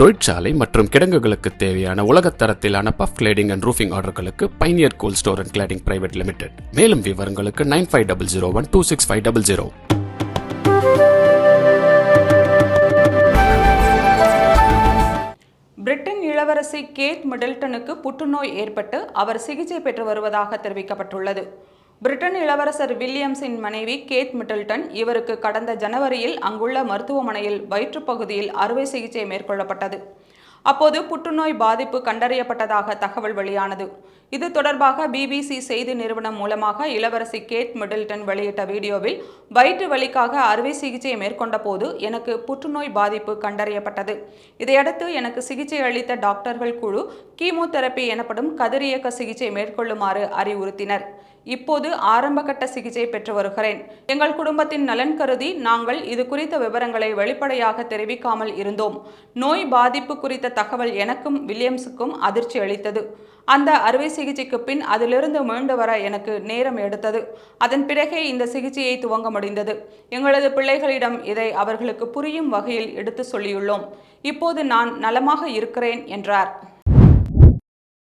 தொழிற்சாலை மற்றும் கிடங்குகளுக்கு தேவையான உலகத்தரத்திலான puff cladding and roofing ஆர்டர்களுக்கு pioneer cool store and cladding private limited மேலும் விவரங்களுக்கு nine five double zero one two six five double zero Britain இளவரசி கேட் மிடில்டனுக்கு புற்றுநோய் ஏற்பட்டு அவர் சிகிச்சை பெற்று வருவதாக தெரிவிக்கப்பட்டுள்ளது. பிரிட்டன் இளவரசர் வில்லியம்ஸின் மனைவி கேத் மிடில்டன் இவருக்கு கடந்த ஜனவரியில் அங்குள்ள மருத்துவமனையில் வயிற்றுப்பகுதியில் அறுவை சிகிச்சை மேற்கொள்ளப்பட்டது. அப்போது புற்றுநோய் பாதிப்பு கண்டறியப்பட்டதாக தகவல் வெளியானது. இது தொடர்பாக பிபிசி செய்தி நிறுவனம் மூலமாக இளவரசி கேட் மிடில்டன் வெளியிட்ட வீடியோவில் வயிற்று வலிக்காக அறுவை சிகிச்சை மேற்கொண்ட போது எனக்கு புற்றுநோய் பாதிப்பு கண்டறியப்பட்டது. இதையடுத்து எனக்கு சிகிச்சை அளித்த டாக்டர்கள் குழு கீமோதெரப்பி எனப்படும் கதிரியக்க சிகிச்சை மேற்கொள்ளுமாறு அறிவுறுத்தினர். இப்போது ஆரம்பகட்ட சிகிச்சை பெற்று வருகிறேன். எங்கள் குடும்பத்தின் நலன் கருதி நாங்கள் இது குறித்த விவரங்களை வெளிப்படையாக தெரிவிக்காமல் இருந்தோம். நோய் பாதிப்பு குறித்த தகவல் எனக்கும் வில்லியம்ஸுக்கும் அதிர்ச்சி அளித்தது. அந்த அறுவை சிகிச்சைக்கு பின் அதிலிருந்து மீண்டு வர எனக்கு நேரம் எடுத்தது. அதன் பிறகே இந்த சிகிச்சையை துவங்க முடிந்தது. எங்களது பிள்ளைகளிடம் இதை அவர்களுக்கு புரியும் வகையில் எடுத்து சொல்லியுள்ளோம். இப்போது நான் நலமாக இருக்கிறேன் என்றார்.